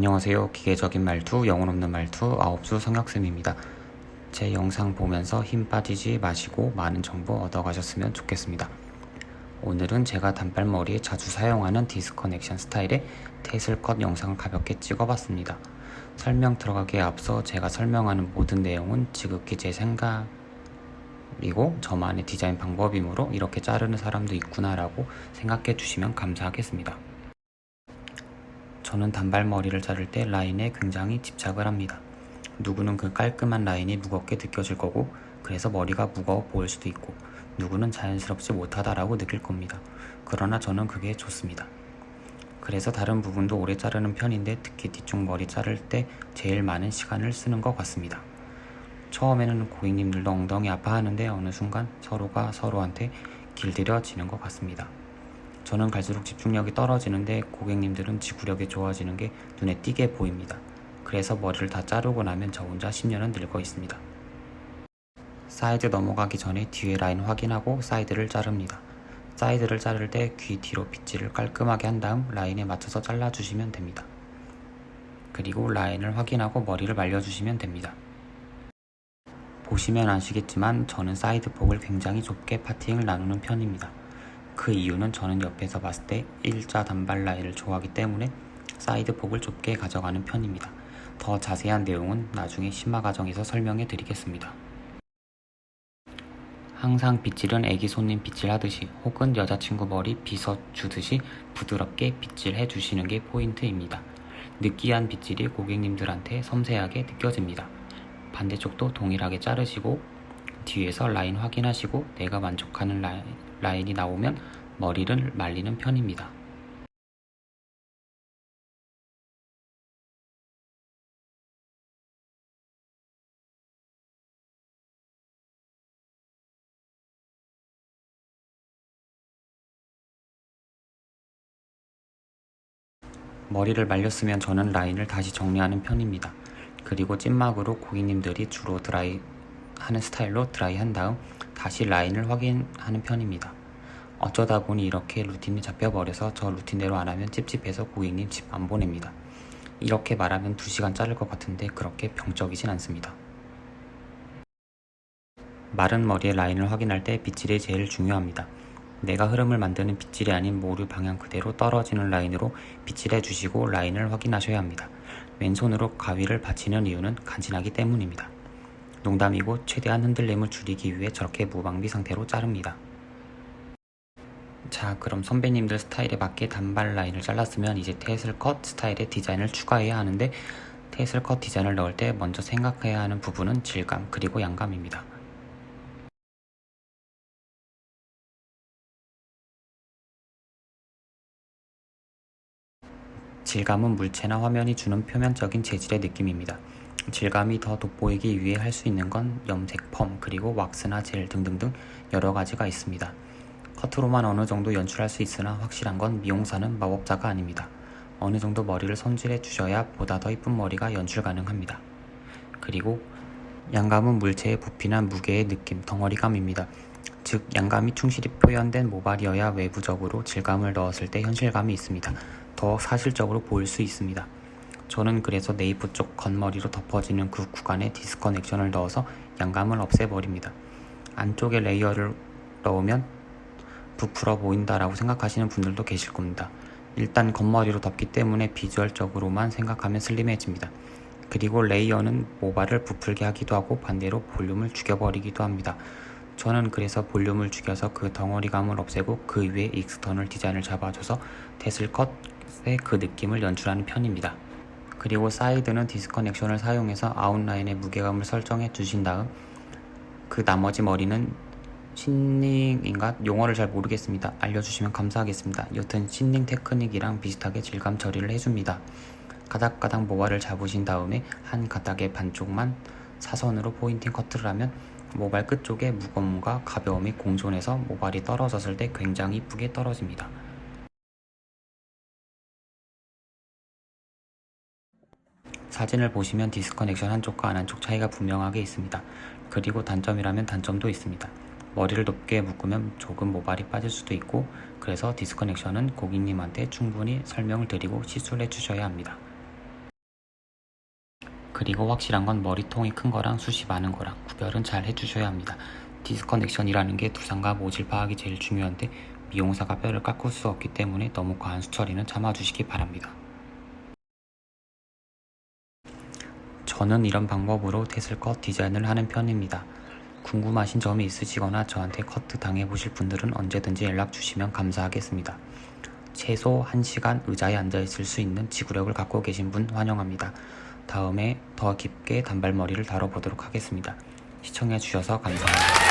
안녕하세요. 기계적인 말투, 영혼 없는 말투, 아홉수 성혁쌤입니다. 제 영상 보면서 힘 빠지지 마시고 많은 정보 얻어가셨으면 좋겠습니다. 오늘은 제가 단발머리에 자주 사용하는 디스커넥션 스타일의 테슬컷 영상을 가볍게 찍어봤습니다. 설명 들어가기에 앞서 제가 설명하는 모든 내용은 지극히 제 생각, 그리고 저만의 디자인 방법이므로 이렇게 자르는 사람도 있구나라고 생각해 주시면 감사하겠습니다. 저는 단발머리를 자를 때 라인에 굉장히 집착을 합니다. 누구는 그 깔끔한 라인이 무겁게 느껴질 거고, 그래서 머리가 무거워 보일 수도 있고, 누구는 자연스럽지 못하다라고 느낄 겁니다. 그러나 저는 그게 좋습니다. 그래서 다른 부분도 오래 자르는 편인데 특히 뒤쪽 머리 자를 때 제일 많은 시간을 쓰는 것 같습니다. 처음에는 고객님들도 엉덩이 아파하는데 어느 순간 서로가 서로한테 길들여지는 것 같습니다. 저는 갈수록 집중력이 떨어지는데 고객님들은 지구력이 좋아지는 게 눈에 띄게 보입니다. 그래서 머리를 다 자르고 나면 저 혼자 10년은 늙어 있습니다. 사이드 넘어가기 전에 뒤에 라인 확인하고 사이드를 자릅니다. 사이드를 자를 때 귀 뒤로 빗질을 깔끔하게 한 다음 라인에 맞춰서 잘라주시면 됩니다. 그리고 라인을 확인하고 머리를 말려주시면 됩니다. 보시면 아시겠지만 저는 사이드 폭을 굉장히 좁게 파팅을 나누는 편입니다. 그 이유는 저는 옆에서 봤을 때 일자 단발 라인을 좋아하기 때문에 사이드 폭을 좁게 가져가는 편입니다. 더 자세한 내용은 나중에 심화 과정에서 설명해 드리겠습니다. 항상 빗질은 애기 손님 빗질 하듯이 혹은 여자친구 머리 빗어 주듯이 부드럽게 빗질 해 주시는 게 포인트입니다. 느끼한 빗질이 고객님들한테 섬세하게 느껴집니다. 반대쪽도 동일하게 자르시고 뒤에서 라인 확인하시고 내가 만족하는 라인, 라인이 나오면 머리를 말리는 편입니다. 머리를 말렸으면 저는 라인을 다시 정리하는 편입니다. 그리고 찐막으로 고객님들이 주로 드라이 하는 스타일로 드라이 한 다음 다시 라인을 확인하는 편입니다. 어쩌다 보니 이렇게 루틴이 잡혀버려서 저 루틴대로 안 하면 찝찝해서 고객님 집 안 보냅니다. 이렇게 말하면 2시간 자를 것 같은데 그렇게 병적이진 않습니다. 마른 머리의 라인을 확인할 때 빗질이 제일 중요합니다. 내가 흐름을 만드는 빗질이 아닌 모류 방향 그대로 떨어지는 라인으로 빗질해 주시고 라인을 확인하셔야 합니다. 왼손으로 가위를 받치는 이유는 간지나기 때문입니다. 농담이고 최대한 흔들림을 줄이기 위해 저렇게 무방비 상태로 자릅니다. 자 그럼 선배님들 스타일에 맞게 단발 라인을 잘랐으면 이제 테슬 컷 스타일의 디자인을 추가해야 하는데 테슬 컷 디자인을 넣을 때 먼저 생각해야 하는 부분은 질감 그리고 양감입니다. 질감은 물체나 화면이 주는 표면적인 재질의 느낌입니다. 질감이 더 돋보이기 위해 할 수 있는 건 염색 펌 그리고 왁스나 젤 등등등 여러 가지가 있습니다. 겉으로만 어느 정도 연출할 수 있으나 확실한 건 미용사는 마법자가 아닙니다. 어느 정도 머리를 손질해 주셔야 보다 더 이쁜 머리가 연출 가능합니다. 그리고 양감은 물체의 부피나 무게의 느낌, 덩어리감입니다. 즉 양감이 충실히 표현된 모발이어야 외부적으로 질감을 넣었을 때 현실감이 있습니다. 더 사실적으로 보일 수 있습니다. 저는 그래서 네이프 쪽 겉머리로 덮어지는 그 구간에 디스커넥션을 넣어서 양감을 없애버립니다. 안쪽에 레이어를 넣으면 부풀어 보인다라고 생각하시는 분들도 계실 겁니다. 일단 겉머리로 덮기 때문에 비주얼적으로만 생각하면 슬림해집니다. 그리고 레이어는 모발을 부풀게 하기도 하고 반대로 볼륨을 죽여버리기도 합니다. 저는 그래서 볼륨을 죽여서 그 덩어리감을 없애고 그 위에 익스터널 디자인을 잡아줘서 테슬 컷의 그 느낌을 연출하는 편입니다. 그리고 사이드는 디스커넥션을 사용해서 아웃라인의 무게감을 설정해 주신 다음 그 나머지 머리는 신닝인가 용어를 잘 모르겠습니다. 알려주시면 감사하겠습니다. 여튼 신닝 테크닉이랑 비슷하게 질감 처리를 해줍니다. 가닥가닥 모발을 잡으신 다음에 한 가닥의 반쪽만 사선으로 포인팅 커트를 하면 모발 끝쪽의 무거움과 가벼움이 공존해서 모발이 떨어졌을 때 굉장히 이쁘게 떨어집니다. 사진을 보시면 디스커넥션 한쪽과 안 한쪽 차이가 분명하게 있습니다. 그리고 단점이라면 단점도 있습니다. 머리를 높게 묶으면 조금 모발이 빠질 수도 있고 그래서 디스커넥션은 고객님한테 충분히 설명을 드리고 시술해 주셔야 합니다. 그리고 확실한 건 머리통이 큰 거랑 숱이 많은 거랑 구별은 잘 해주셔야 합니다. 디스커넥션이라는 게 두상과 모질 파악이 제일 중요한데 미용사가 뼈를 깎을 수 없기 때문에 너무 과한 수처리는 참아주시기 바랍니다. 저는 이런 방법으로 테슬컷 디자인을 하는 편입니다. 궁금하신 점이 있으시거나 저한테 커트 당해보실 분들은 언제든지 연락 주시면 감사하겠습니다. 최소 1시간 의자에 앉아 있을 수 있는 지구력을 갖고 계신 분 환영합니다. 다음에 더 깊게 단발머리를 다뤄보도록 하겠습니다. 시청해 주셔서 감사합니다.